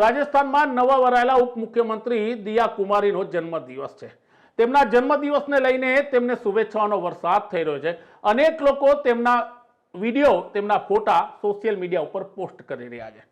રાજસ્થાનમાં નવા વરાયેલા ઉપમુખ્યમંત્રી દિયા કુમારીનો જન્મદિવસ છે. તેમના જન્મદિવસને લઈને તેમને શુભેચ્છાઓનો વરસાદ થઈ રહ્યો છે. અનેક લોકો તેમના વીડિયો, તેમના ફોટા સોશિયલ મીડિયા ઉપર પોસ્ટ કરી રહ્યા છે.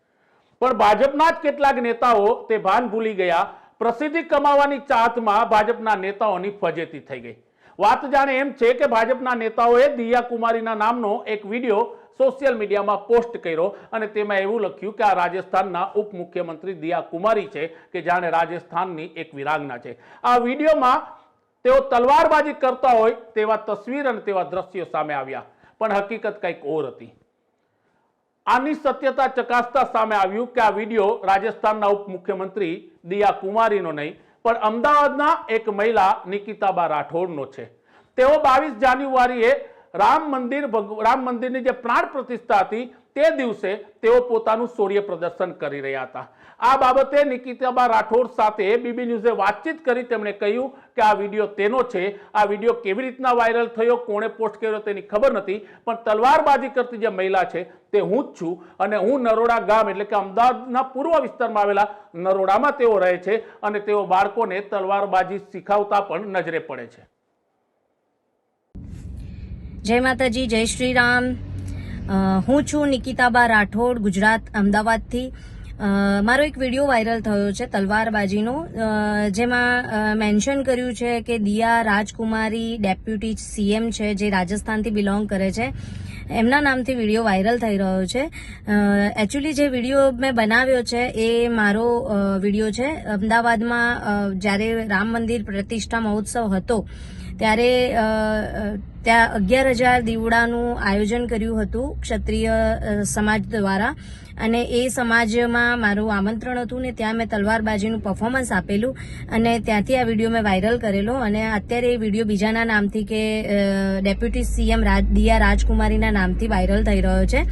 પણ ભાજપના જ કેટલાક નેતાઓ તે ભાન ભૂલી ગયા. પ્રસિદ્ધિ કમાવાની ચાહતમાં ભાજપના નેતાઓની ફજેતી થઈ ગઈ. વાત જાણે એમ છે કે ભાજપના નેતાઓએ દિયા કુમારીના નામનો એક વીડિયો સોશિયલ મીડિયામાં પોસ્ટ કર્યો અને તેમાં એવું લખ્યું કે આ રાજસ્થાનના ઉપમુખ્યમંત્રી દિયા કુમારી છે કે જાણે રાજસ્થાનની એક વિરાંગના છે. આ વિડીયોમાં તેઓ તલવારબાજી કરતા હોય તેવા તસવીર અને તેવા દ્રશ્યો સામે આવ્યા. પણ હકીકત કંઈક ઓર હતી. આની સત્યતા ચકાસતા સામે આવ્યું કે આ વીડિયો રાજસ્થાનના ઉપમુખ્યમંત્રી દિયા કુમારીનો નહીં, પણ અમદાવાદના એક મહિલા નિકિતાબા રાઠોડનો છે. તેઓ બાવીસ જાન્યુઆરીએ રામ મંદિર રામ મંદિરની જે પ્રાણ પ્રતિષ્ઠા હતી, તે દિવસે તેઓ પોતાનું શૌર્ય પ્રદર્શન કરી રહ્યા હતા. આ બાબતે નિકિતાબા રાઠોડ સાથે બીબી ન્યૂઝે વાતચીત કરી તેમણે કહ્યું કે આ વીડિયો તેનો છે. આ વીડિયો કેવી રીતના વાયરલ થયો, કોણે પોસ્ટ કર્યો તેની ખબર નથી, પણ તલવારબાજી કરતી જે મહિલા છે, તે હું જ છું અને હું નરોડા ગામ એટલે કે અમદાવાદના પૂર્વ વિસ્તારમાં આવેલા નરોડામાં તેઓ રહે છે અને તેઓ બાળકોને તલવારબાજી શીખવતા પણ નજરે પડે છે. જય માતાજી, જય શ્રી રામ હું છું નિકિતાબા રાઠોડ, ગુજરાત, અમદાવાદથી. મારો એક વીડિયો વાયરલ થયો છે તલવારબાજીનો. જેમાં મેન્શન કર્યું છે કે દિયા રાજકુમારી ડેપ્યુટી સીએમ છે, જે રાજસ્થાનથી બિલોંગ કરે છે. એમના નામથી વીડિયો વાયરલ થઈ રહ્યો છે. એકચ્યુઅલી જે વીડિયો મેં બનાવ્યો છે એ મારો વીડિયો છે. અમદાવાદમાં જ્યારે રામ મંદિર પ્રતિષ્ઠા મહોત્સવ હતો, ત્યારે ત્યાં અગિયાર હજાર દીવડાનું આયોજન કર્યું હતું ક્ષત્રિય સમાજ દ્વારા. અને એ સમાજમાં મારું આમંત્રણ હતું ને ત્યાં મેં તલવારબાજીનું પરફોર્મન્સ આપેલું અને ત્યાંથી આ વીડિયો મેં વાયરલ કરેલો. અને અત્યારે એ વીડિયો બીજાના નામથી કે ડેપ્યુટી સીએમ દિયા રાજકુમારીના નામથી વાયરલ થઈ રહ્યો છે.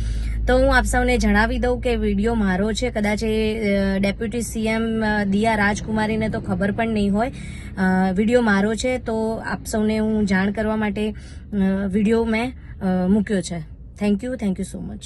તો હું આપ સૌને જણાવી દઉં કે વીડિયો મારો છે. કદાચ એ ડેપ્યુટી સીએમ દિયા રાજકુમારીને તો ખબર પણ નહીં હોય. વીડિયો મારો છે. તો આપ સૌને હું જાણ કરવા માટે વીડિયો મેં મૂક્યો છે. Thank you thank you so much